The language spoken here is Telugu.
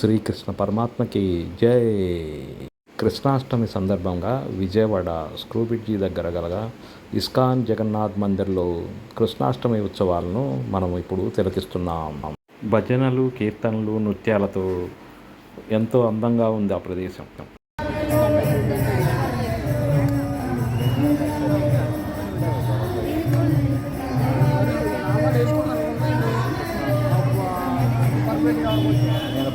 శ్రీకృష్ణ పరమాత్మకి జై. కృష్ణాష్టమి సందర్భంగా విజయవాడ స్క్రూబిడ్జీ దగ్గర గల ఇస్కాన్ జగన్నాథ్ మందిర్లో కృష్ణాష్టమి ఉత్సవాలను మనం ఇప్పుడు తిలకిస్తున్నాం. భజనలు కీర్తనలు నృత్యాలతో ఎంతో అందంగా ఉంది ఆ ప్రదేశం. నేను